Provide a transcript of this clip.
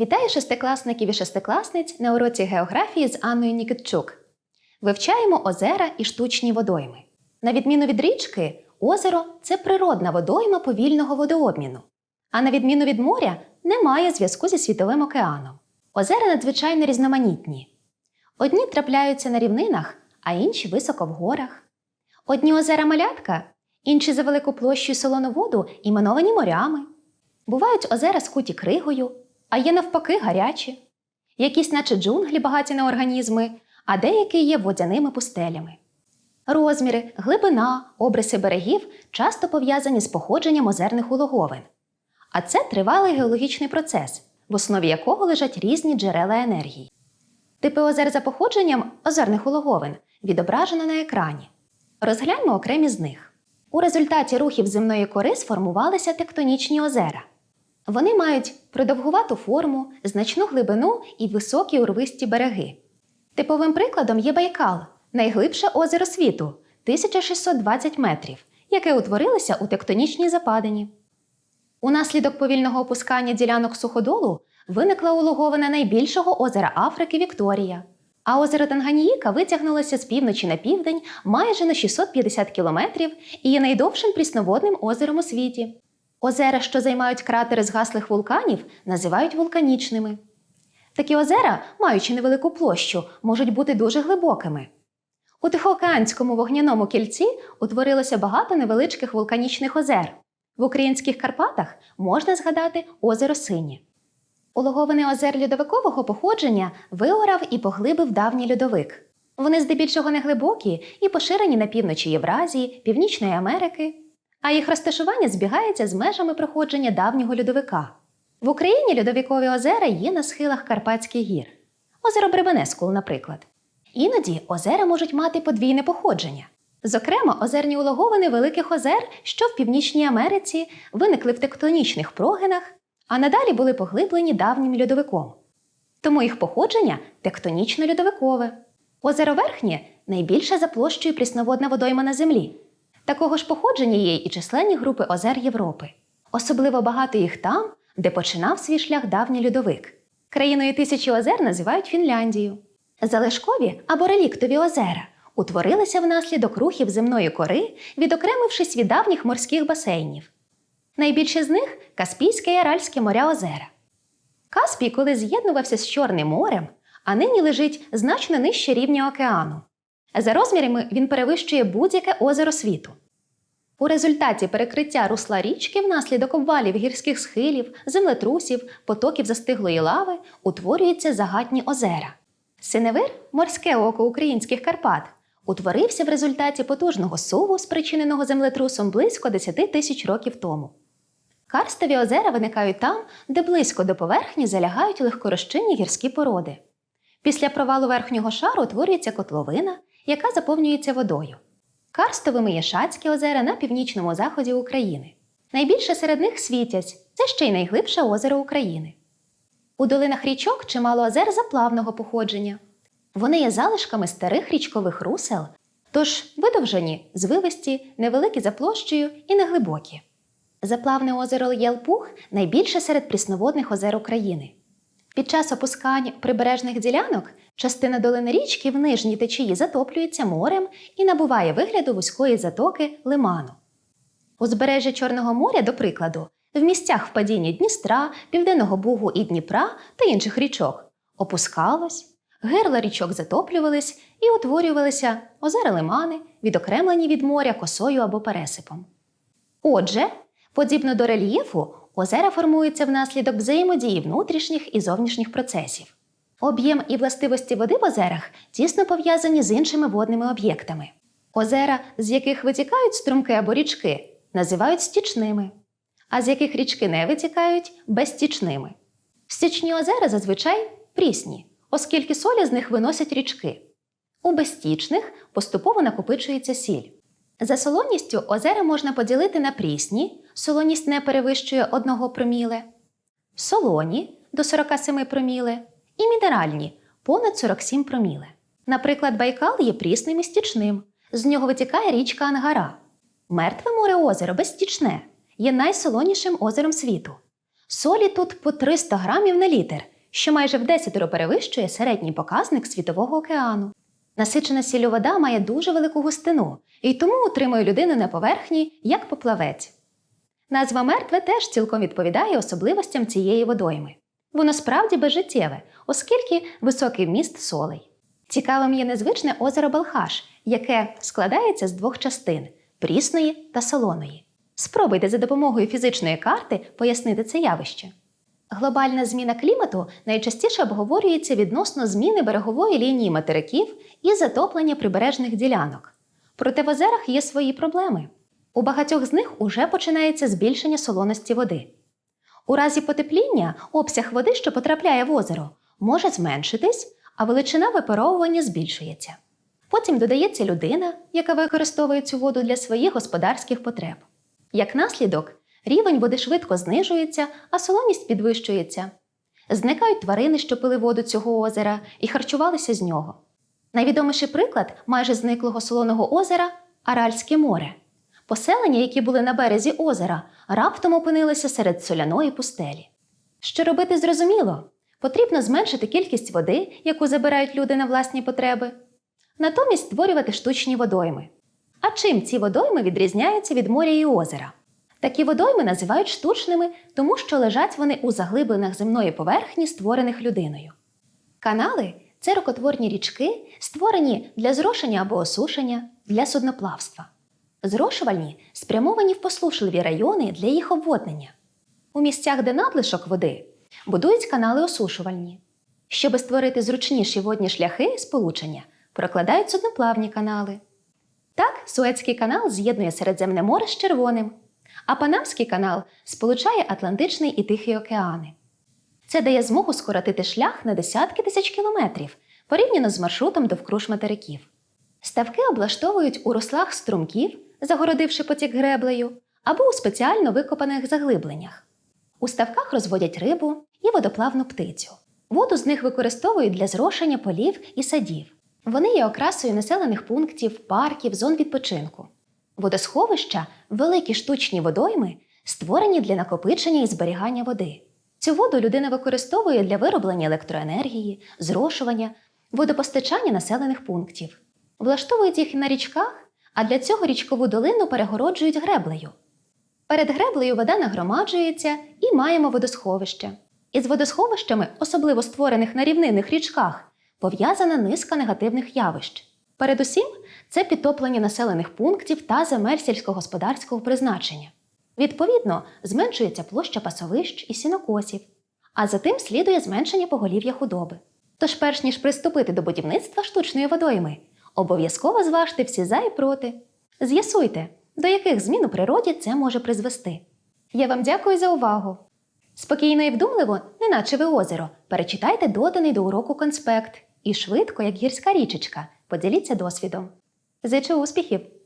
Вітаю шестикласників і шестикласниць на уроці географії з Анною Нікітчук. Вивчаємо озера і штучні водойми. На відміну від річки, озеро це природна водойма повільного водообміну. А на відміну від моря, немає зв'язку зі світовим океаном. Озера надзвичайно різноманітні. Одні трапляються на рівнинах, а інші високо в горах. Одні озера малятка, інші за велику площу солону воду іменовані морями. Бувають озера скуті кригою, а є навпаки гарячі. Якісь, наче джунглі, багаті на організми, а деякі є водяними пустелями. Розміри, глибина, обриси берегів часто пов'язані з походженням озерних улоговин. А це тривалий геологічний процес, в основі якого лежать різні джерела енергії. Типи озер за походженням озерних улоговин відображено на екрані. Розгляньмо окремі з них. У результаті рухів земної кори сформувалися тектонічні озера. Вони мають продовгувату форму, значну глибину і високі урвисті береги. Типовим прикладом є Байкал, найглибше озеро світу 1620 метрів, яке утворилося у тектонічній западині. Унаслідок повільного опускання ділянок суходолу виникла улоговина найбільшого озера Африки Вікторія. А озеро Танганіїка витягнулося з півночі на південь майже на 650 кілометрів і є найдовшим прісноводним озером у світі. Озера, що займають кратери згаслих вулканів, називають вулканічними. Такі озера, маючи невелику площу, можуть бути дуже глибокими. У Тихоокеанському вогняному кільці утворилося багато невеличких вулканічних озер. В українських Карпатах можна згадати озеро Синє. Улоговини озер льодовикового походження виорав і поглибив давній льодовик. Вони здебільшого неглибокі і поширені на півночі Євразії, Північної Америки, а їх розташування збігається з межами проходження давнього льодовика. В Україні льодовикові озера є на схилах Карпатських гір, озеро Бребенескул, наприклад. Іноді озера можуть мати подвійне походження. Зокрема, озерні улоговини великих озер, що в Північній Америці виникли в тектонічних прогинах, а надалі були поглиблені давнім льодовиком. Тому їх походження тектонічно-льодовикове. Озеро Верхнє найбільша за площею прісноводна водойма на землі. Такого ж походження є і численні групи озер Європи. Особливо багато їх там, де починав свій шлях давній льодовик. Країною тисячі озер називають Фінляндію. Залишкові або реліктові озера утворилися внаслідок рухів земної кори, відокремившись від давніх морських басейнів. Найбільше з них Каспійське і Аральське моря озера. Каспій коли з'єднувався з Чорним морем, а нині лежить значно нижче рівня океану. За розмірами він перевищує будь-яке озеро світу. У результаті перекриття русла річки внаслідок обвалів гірських схилів, землетрусів, потоків застиглої лави утворюються загатні озера. Синевир, морське око українських Карпат, утворився в результаті потужного суву, спричиненого землетрусом близько 10 тисяч років тому. Карстові озера виникають там, де близько до поверхні залягають легкорозчинні гірські породи. Після провалу верхнього шару утворюється котловина, яка заповнюється водою. Карстовими є озера на північному заході України. Найбільше серед них світять це ще й найглибше озеро України. У долинах річок чимало озер заплавного походження. Вони є залишками старих річкових русел, тож видовжені, звивисті, невеликі за площею і неглибокі. Заплавне озеро Єлпух найбільше серед прісноводних озер України. Під час опускань прибережних ділянок частина долини річки в нижній течії затоплюється морем і набуває вигляду вузької затоки лиману. Узбережжя Чорного моря, до прикладу, в місцях впадіння Дністра, Південного Бугу і Дніпра та інших річок опускалось, герла річок затоплювались і утворювалися озера лимани, відокремлені від моря косою або пересипом. Отже, подібно до рельєфу, озера формуються внаслідок взаємодії внутрішніх і зовнішніх процесів. Об'єм і властивості води в озерах тісно пов'язані з іншими водними об'єктами. Озера, з яких витікають струмки або річки, називають стічними, а з яких річки не витікають безстічними. Стічні озера зазвичай прісні, оскільки солі з них виносять річки. У безстічних поступово накопичується сіль. За солоністю озера можна поділити на прісні, солоність не перевищує 1 проміле, солоні до 47 проміле і мінеральні понад 47 проміле. Наприклад, Байкал є прісним і стічним, з нього витікає річка Ангара. Мертве море озеро безстічне є найсолонішим озером світу. Солі тут по 300 грамів на літр, що майже в 10 перевищує середній показник Світового океану. Насичена сіллю вода має дуже велику густину і тому утримує людину на поверхні, як поплавець. Назва мертве теж цілком відповідає особливостям цієї водойми. Воно справді безжиттєве, оскільки високий вміст солей. Цікавим є незвичне озеро Балхаш, яке складається з двох частин прісної та солоної. Спробуйте за допомогою фізичної карти пояснити це явище. Глобальна зміна клімату найчастіше обговорюється відносно зміни берегової лінії материків і затоплення прибережних ділянок. Проте в озерах є свої проблеми. У багатьох з них уже починається збільшення солоності води. У разі потепління обсяг води, що потрапляє в озеро, може зменшитись, а величина випаровування збільшується. Потім додається людина, яка використовує цю воду для своїх господарських потреб. Як наслідок, рівень води швидко знижується, а солоність підвищується. Зникають тварини, що пили воду цього озера і харчувалися з нього. Найвідоміший приклад майже зниклого солоного озера Аральське море. Поселення, які були на березі озера, раптом опинилися серед соляної пустелі. Що робити зрозуміло, потрібно зменшити кількість води, яку забирають люди на власні потреби, натомість створювати штучні водойми. А чим ці водойми відрізняються від моря і озера? Такі водойми називають штучними, тому що лежать вони у заглибинах земної поверхні, створених людиною. Канали це рукотворні річки, створені для зрошення або осушення, для судноплавства. Зрошувальні спрямовані в послушливі райони для їх обводнення. У місцях, де надлишок води, будують канали осушувальні. Щоб створити зручніші водні шляхи сполучення, прокладають судноплавні канали. Так, Суецький канал з'єднує Середземне море з Червоним, а Панамський канал сполучає Атлантичний і Тихий океани. Це дає змогу скоротити шлях на десятки тисяч кілометрів порівняно з маршрутом довкруж материків. Ставки облаштовують у руслах струмків, загородивши потік греблею, або у спеціально викопаних заглибленнях. У ставках розводять рибу і водоплавну птицю. Воду з них використовують для зрошення полів і садів. Вони є окрасою населених пунктів, парків, зон відпочинку. Водосховища великі штучні водойми, створені для накопичення і зберігання води. Цю воду людина використовує для вироблення електроенергії, зрошування, водопостачання населених пунктів. Влаштовують їх на річках, а для цього річкову долину перегороджують греблею. Перед греблею вода нагромаджується і маємо водосховище. Із водосховищами, особливо створених на рівнинних річках, пов'язана низка негативних явищ. Передусім, це підтоплення населених пунктів та земель сільськогосподарського призначення. Відповідно, зменшується площа пасовищ і сінокосів, а за тим слідує зменшення поголів'я худоби. Тож, перш ніж приступити до будівництва штучної водойми, обов'язково зважте всі за і проти. З'ясуйте, до яких змін у природі це може призвести. Я вам дякую за увагу. Спокійно і вдумливо, неначе ви озеро, перечитайте доданий до уроку конспект і швидко, як гірська річечка, поділіться досвідом. Зичу успіхів!